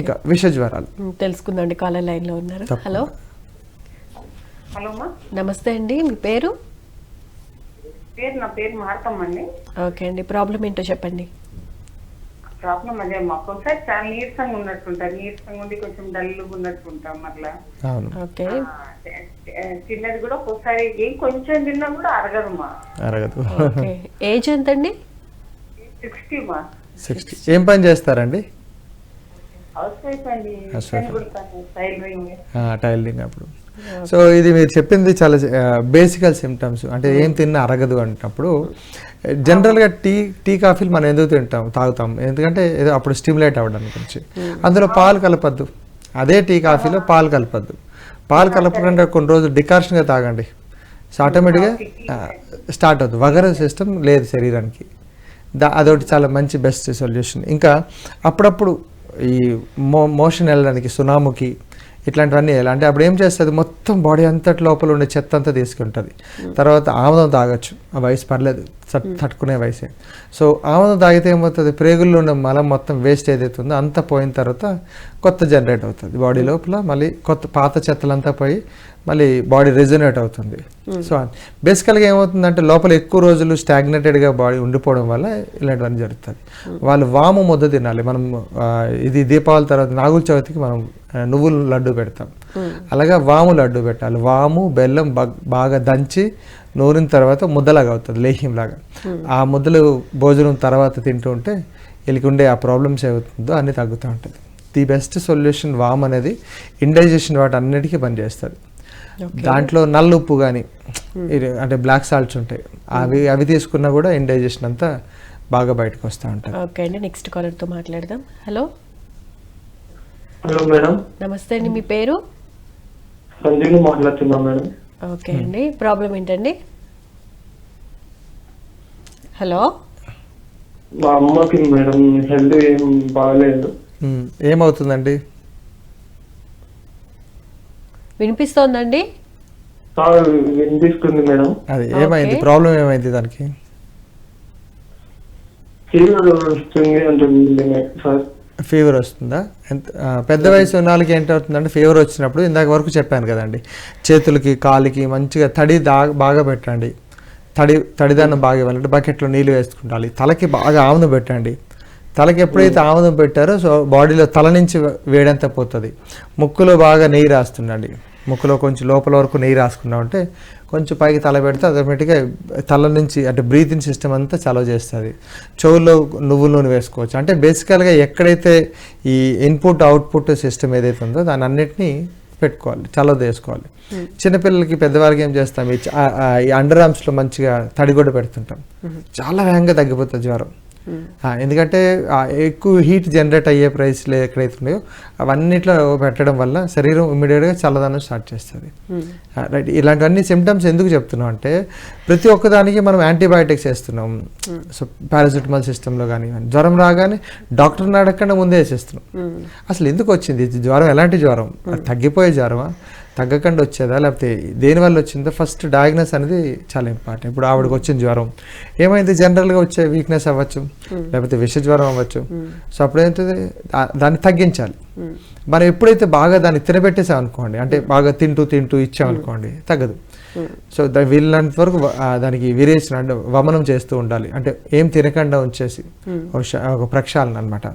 ఇంకా విష జ్వరాలు తెలుసుకుందండి కాలర్ లైన్లో ఉన్నారు. హలో? హలో నమస్తే అండి మీ పేరు? పేరు నా పేరు మార్తమ్మ అండి. ఓకే అండి ప్రాబ్లం ఏంటో చెప్పండి. ప్రాబ్లం అదే మాకు ఒకసారి చాలా నీరసంగా ఉన్నట్టుంటారు నీరసంగా ఉండి కొంచెం డల్గా ఉన్నట్టుంటాం మళ్ళా అవును. ఓకే. తిన్నది కూడా ఒక్కోసారి ఏం కొంచెం తిన్నా కూడా అరగదు మా అరగదు. ఓకే. ఏజ్ ఎంత అండి సిక్స్టీ మా సిక్స్టీ. ఏం పని చేస్తారండి? టైలరింగ్ అప్పుడు. సో ఇది మీరు చెప్పింది చాలా బేసికల్ సిమ్టమ్స్ అంటే ఏం తిన్నా అరగదు అంటున్నప్పుడు జనరల్గా టీ టీ కాఫీలు మనం ఎందుకు తింటాం తాగుతాం? ఎందుకంటే ఏదో అప్పుడు స్టిమ్యులేట్ అవ్వడానికి గురించి అందులో పాలు కలపద్దు. అదే టీ కాఫీలో పాలు కలపద్దు. పాలు కలపకుండా కొన్ని రోజులు డికాషన్గా తాగండి. సో ఆటోమేటిక్గా స్టార్ట్ అవుతుంది. వగర సిస్టమ్ లేదు శరీరానికి. దా అదొకటి చాలా మంచి బెస్ట్ సొల్యూషన్ ఇంకా అప్పుడప్పుడు ఈ మో మోషన్ వెళ్ళడానికి సునాముకి ఇట్లాంటివన్నీ ఎలా అంటే అప్పుడు ఏం చేస్తుంది? మొత్తం బాడీ అంతటి లోపల ఉండే చెత్త అంతా తీసుకుంటుంది. తర్వాత ఆముదం తాగొచ్చు. ఆ వయసు పర్లేదు. తట్- తట్టుకునే వయసే. సో ఆముదం తాగితే ఏమవుతుంది? ప్రేగుల్లో ఉన్న మలం మొత్తం వేస్ట్ ఏదైతే ఉందో అంతా పోయిన తర్వాత కొత్త జనరేట్ అవుతుంది. బాడీ లోపల మళ్ళీ కొత్త పాత చెత్తలంతా పోయి మళ్ళీ బాడీ రెజొనేట్ అవుతుంది. సో బేసికల్గా ఏమవుతుందంటే లోపల ఎక్కువ రోజులు స్టాగ్నేటెడ్గా బాడీ ఉండిపోవడం వల్ల ఇలాంటివన్నీ జరుగుతుంది వాళ్ళు వాము ముద్ద తినాలి. మనం ఇది దీపావళి తర్వాత నాగుల చవితికి మనం నువ్వుల లడ్డు పెడతాం. అలాగా వాము లడ్డు పెట్టాలి. వాము బెల్లం బగ్- దంచి నూరిన తర్వాత ముద్దలాగా అవుతుంది లేహ్యంలాగా. ఆ ముద్దలు భోజనం తర్వాత తింటూ ఉంటే వీళ్ళకి ఉండే ఆ ప్రాబ్లమ్స్ ఏమవుతుందో అన్నీ తగ్గుతూ ఉంటుంది. ది బెస్ట్ సొల్యూషన్ వామ్ అనేది ఇండైజెషన్ వాటి అన్నిటికీ పనిచేస్తుంది దాంట్లో నల్ల ఉప్పు కానీ అంటే బ్లాక్ సాల్ట్స్ ఉంటాయి. అవి అవి తీసుకున్నా కూడా ఇండైజెషన్ అంతా బాగా బయటకు వస్తూ ఉంటుంది. ఓకే అండి నెక్స్ట్ కాలర్తో మాట్లాడదాం. హలో. Hello madam. నమస్తే అండి మీ పేరు? సంజీవ్ మాట్లాడుతున్నా మేడం. ఓకే అండి ప్రాబ్లం ఏంటండి? హలో? మా అమ్మకి మేడం హెల్త్ ఏం బాగలేదు ఉమ్, ఏమవుతుందండి? వినిపిస్తోందండి? చాలా వినిపిస్తుంది మేడం. అది ఏమైంది? Okay. ప్రాబ్లం ఏమైంది దానికి? ఫీవర్ వస్తుంది అంటుంది సార్. ఫీవర్ వస్తుందా? ఎంత పెద్ద వయసు ఉన్న వాళ్ళకి ఏంటవుతుందంటే ఫీవర్ వచ్చినప్పుడు ఇందాక వరకు చెప్పాను కదండి. చేతులకి కాలికి మంచిగా తడి దా బాగా పెట్టండి. తడి తడిదన్నం బాగా ఇవ్వాలంటే బకెట్లో నీళ్ళు వేసుకుంటాలి. తలకి బాగా ఆముదం పెట్టండి. తలకి ఎప్పుడైతే ఆముదం పెట్టారో సో బాడీలో తల నుంచి వేడంతా పోతుంది. ముక్కులో బాగా నెయ్యి రాస్తుండండి ముక్కులో కొంచెం లోపల వరకు నెయ్యి రాసుకున్నామంటే కొంచెం పైకి తల పెడితే ఆటోమేటిక్గా తల నుంచి అంటే బ్రీతింగ్ సిస్టమ్ అంతా చలవ చేస్తుంది. చెవుల్లో నువ్వుల నూనె వేసుకోవచ్చు. అంటే బేసికల్గా ఎక్కడైతే ఈ ఇన్పుట్ అవుట్పుట్ సిస్టమ్ ఏదైతే ఉందో దాని అన్నిటినీ పెట్టుకోవాలి చలవ చేసుకోవాలి. చిన్నపిల్లలకి పెద్దవాళ్ళకి ఏం చేస్తాం? ఈ అండర్ ఆర్మ్స్లో మంచిగా తడిగొడ్డ పెడుతుంటాం. చాలా వేగంగా తగ్గిపోతుంది జ్వరం. ఎందుకంటే ఎక్కువ హీట్ జనరేట్ అయ్యే ప్రైస్లు ఎక్కడైతే ఉన్నాయో అవన్నిట్లో పెట్టడం వల్ల శరీరం ఇమీడియట్గా చల్లదనం స్టార్ట్ చేస్తుంది. రైట్ ఇలాంటివన్నీ సిమ్టమ్స్ ఎందుకు చెప్తున్నాం అంటే ప్రతి ఒక్కదానికి మనం యాంటీబయాటిక్స్ వేస్తున్నాం. సో పారాసిటమాల్ సిస్టంలో కానీ జ్వరం రాగానే డాక్టర్ని అడగకుండా ముందే వేసేస్తున్నాం. అసలు ఎందుకు వచ్చింది? జ్వరం ఎలాంటి జ్వరం? తగ్గిపోయే జ్వరమా? తగ్గకుండా వచ్చేదా? లేకపోతే దేనివల్ల వచ్చిందో? ఫస్ట్ డయాగ్నోస్ అనేది చాలా ఇంపార్టెంట్ ఇప్పుడు ఆవిడకి వచ్చిన జ్వరం. ఏమైంది? జనరల్గా వచ్చే వీక్నెస్ అవ్వచ్చు లేకపోతే విష జ్వరం అవ్వచ్చు. సో అప్పుడేంటది? దా- దాన్ని తగ్గించాలి. మనం ఎప్పుడైతే బాగా దాన్ని తినబెట్టేసాం అనుకోండి అంటే బాగా తింటూ తింటూ ఇచ్చామనుకోండి తగ్గదు. సో దా- వీళ్ళంత వరకు దానికి వేరియేషన్ అంటే వమనం చేస్తూ ఉండాలి. అంటే ఏం తినకుండా ఉంచేసి ఒక ప్రక్షాళన అనమాట